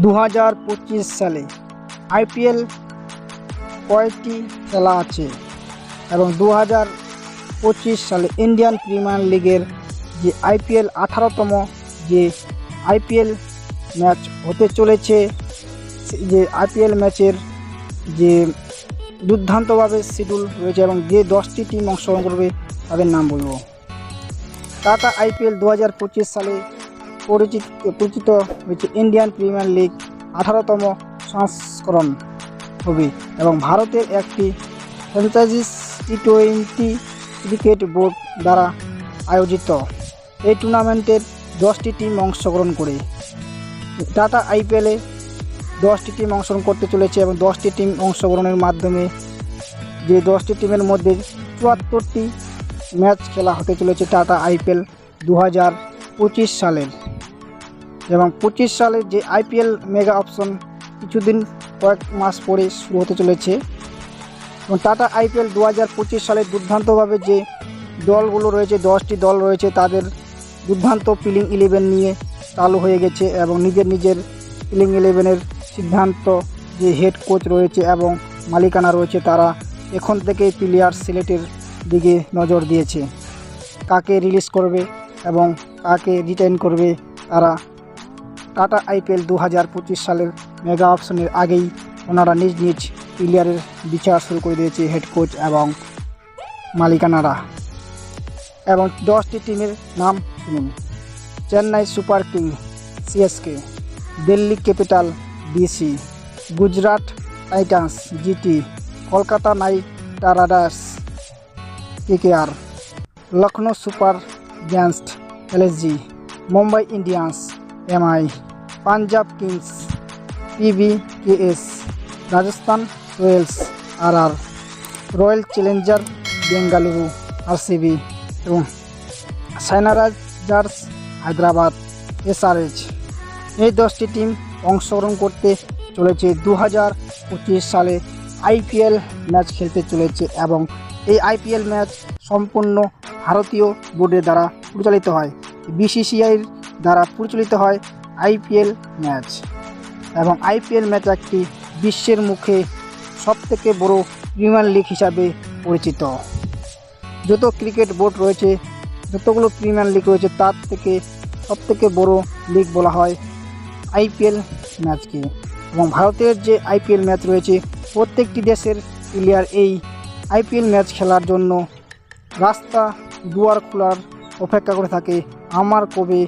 দু হাজার পঁচিশ সালে আইপিএল কয়টি খেলা আছে এবং দু হাজার পঁচিশ সালে ইন্ডিয়ান প্রিমিয়ার লিগের যে আইপিএল আঠারোতম যে আইপিএল ম্যাচ হতে চলেছে, যে আইপিএল ম্যাচের যে দুর্দান্তভাবে শিডিউল রয়েছে এবং যে দশটি টিম অংশগ্রহণ করবে তাদের নাম বলব। টাটা আইপিএল দু হাজার পঁচিশ সালে পরিচিত পরিচিত হয়েছে ইন্ডিয়ান প্রিমিয়ার লিগ আঠারোতম সংস্করণ হবে এবং ভারতের একটি franchises T twenty cricket board দ্বারা আয়োজিত। এই টুর্নামেন্টের দশটি টিম অংশগ্রহণ করে। টাটা আইপিএলে দশটি টিম অংশগ্রহণ করতে চলেছে এবং দশটি টিম অংশগ্রহণের মাধ্যমে যে দশটি টিমের মধ্যে চুয়াত্তরটি ম্যাচ খেলা হতে চলেছে টাটা আইপিএল দু হাজার পঁচিশ সালের। এবং পঁচিশ সালের যে আইপিএল মেগা অপশন কিছুদিন কয়েক মাস পরে শুরু হতে চলেছে। এবং টাটা আইপিএল দু হাজার পঁচিশ সালে দুর্দান্তভাবে যে দলগুলো রয়েছে, দশটি দল রয়েছে, তাদের দুর্দান্ত প্লিং ইলেভেন নিয়ে চালু হয়ে গেছে এবং নিজের নিজের প্লিং ইলেভেনের সিদ্ধান্ত যে হেড কোচ রয়েছে এবং মালিকানা রয়েছে, তারা এখন থেকেই প্লেয়ার সিলেটের দিকে নজর দিয়েছে। কাকে রিলিজ করবে এবং কাকে রিটার্ন করবে, তারা টাটা আইপিএল দু হাজার পঁচিশ সালের মেগা অপশনের আগেই ওনারা নিজ নিজ প্লেয়ারের বিচার শুরু করে দিয়েছে হেড কোচ এবং মালিকানারা। এবং দশটি টিমের নাম শুনুন। Chennai Super King CSK Delhi Capital DC Gujarat Titans GT Kolkata Knight Riders KKR Lucknow Super Giants LSG Mumbai Indians MI Punjab Kings PBKS Rajasthan Royals R R Royal Challenger Bengaluru RCB এবং Sunrisers Hyderabad SRH এই দশটি team অংশগ্রহণ করতে চলেছে দু হাজার পঁচিশ সালে আইপিএল ম্যাচ খেলতে চলেছে এবং এই আইপিএল ম্যাচ সম্পূর্ণ ভারতীয় বোর্ডের দ্বারা পরিচালিত হয়। বিসিসিআইয়ের দ্বারা পরিচালিত হয় আইপিএল ম্যাচ। এবং আইপিএল ম্যাচ একটি বিশ্বের মুখে সবথেকে বড় প্রিমিয়ার লিগ হিসাবে পরিচিত। যত ক্রিকেট বোর্ড রয়েছে, যতগুলো প্রিমিয়ার লিগ রয়েছে, তার থেকে সবথেকে বড় লিগ বলা হয় আইপিএল ম্যাচকে। এবং ভারতের যে আইপিএল ম্যাচ রয়েছে, প্রত্যেকটি দেশের প্লেয়ার এই আইপিএল ম্যাচ খেলার জন্য রাস্তা দুয়ার খোলার অপেক্ষা করে থাকে। আমার কবে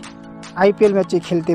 আইপিএল ম্যাচে খেলতে